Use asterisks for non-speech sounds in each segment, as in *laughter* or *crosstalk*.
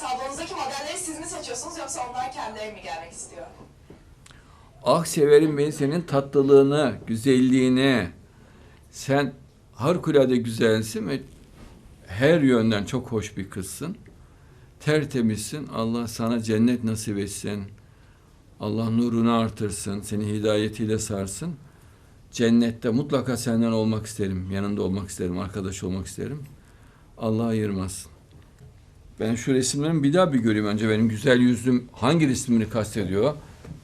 Tablonuzdaki modelleri siz mi seçiyorsunuz yoksa onlar kendileri mi gelmek istiyor? Ah severim ben senin tatlılığını, güzelliğini. Sen harikulade güzelsin ve her yönden çok hoş bir kızsın. Tertemizsin. Allah sana cennet nasip etsin. Allah nurunu artırsın. Seni hidayetiyle sarsın. Cennette mutlaka senden olmak isterim. Yanında olmak isterim. Arkadaş olmak isterim. Allah ayırmasın. Ben şu resimlerimi bir daha bir göreyim önce benim güzel yüzlüm hangi resmini kastediyor?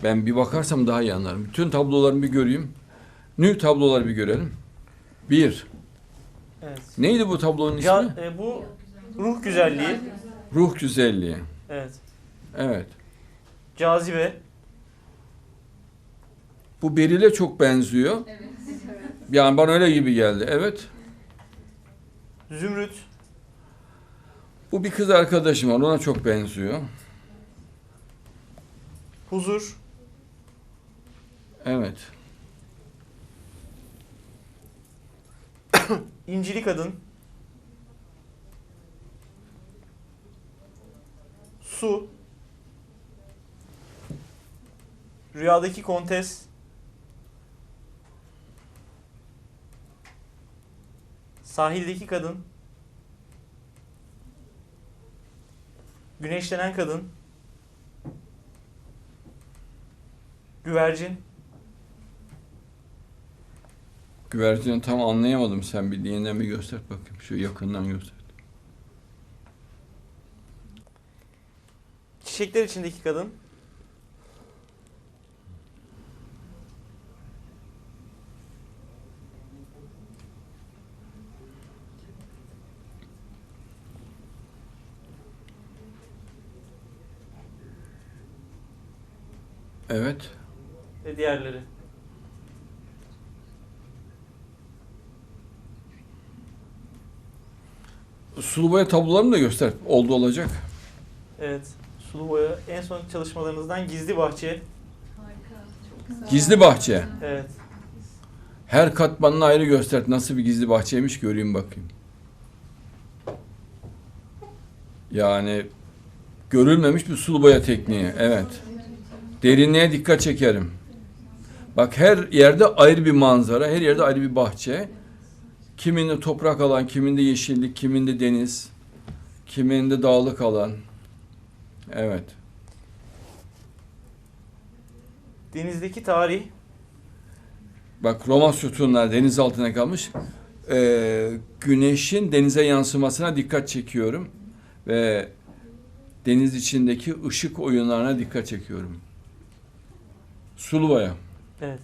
Ben bir bakarsam daha iyi anlarım. Bütün tablolarımı bir göreyim. Nü tabloları bir görelim. Bir. Evet. Neydi bu tablonun ismi? Ya, e, bu ruh güzelliği. Ruh güzelliği. Evet. Evet. Cazibe. Bu Beril'e çok benziyor. Yani bana öyle gibi geldi. Evet. Zümrüt. Bu bir kız arkadaşım var. Ona çok benziyor. Huzur. Evet. *coughs* İncili kadın. Su. Rüyadaki kontes. Sahildeki kadın. Güneşlenen kadın. Güvercin. Güvercini tam anlayamadım. Sen bir yeniden bir göster bakayım. Şu yakından göster. Çiçekler içindeki kadın. Evet. ve diğerleri. Sulu boya tablolarını da göster. Oldu olacak. Evet. Sulu boya en son çalışmalarınızdan gizli bahçe. Gizli bahçe. Evet. Her katmanını ayrı göster. Nasıl bir gizli bahçeymiş göreyim bakayım. Yani görülmemiş bir sulu boya tekniği. Evet. Derinliğe dikkat çekerim. Bak her yerde ayrı bir manzara, her yerde ayrı bir bahçe. Kiminde toprak alan, kiminde yeşillik, kiminde deniz, kiminde dağlık alan. Evet. Denizdeki tarih. Bak Roma sütunlar deniz altına kalmış. Ee, güneşin denize yansımasına dikkat çekiyorum. Ve deniz içindeki ışık oyunlarına dikkat çekiyorum. Sulu boya. Evet.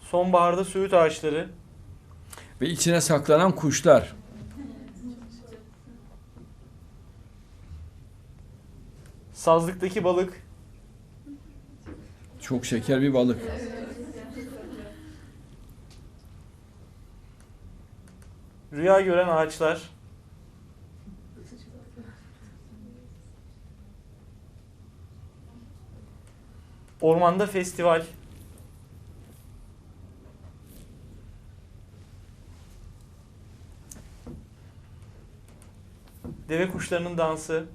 Sonbaharda söğüt ağaçları. Ve içine saklanan kuşlar. Sazlıktaki balık. Çok şeker bir balık. Rüya gören ağaçlar. Ormanda festival. Deve kuşlarının dansı.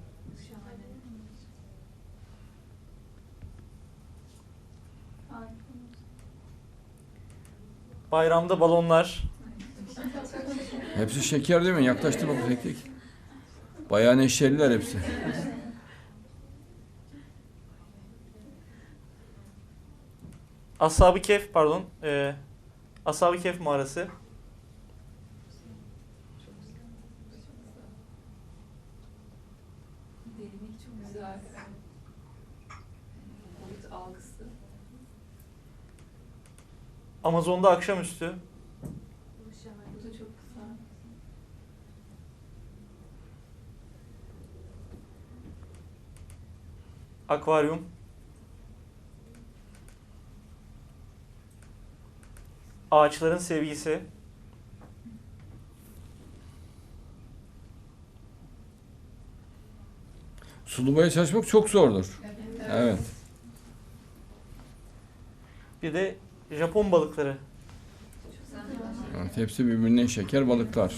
Bayramda balonlar. Hepsi şeker değil mi? Yaklaştır bak tek tek. Bayağı neşeliler hepsi. Ashab-ı Kehf pardon. E, Ashab-ı mağarası. Amazon'da akşamüstü. Akvaryum. Ağaçların sevgisi. Sulu boya çalışmak çok zordur. Evet. Bir de Japon balıkları. Evet hepsi birbirinden şeker balıklar.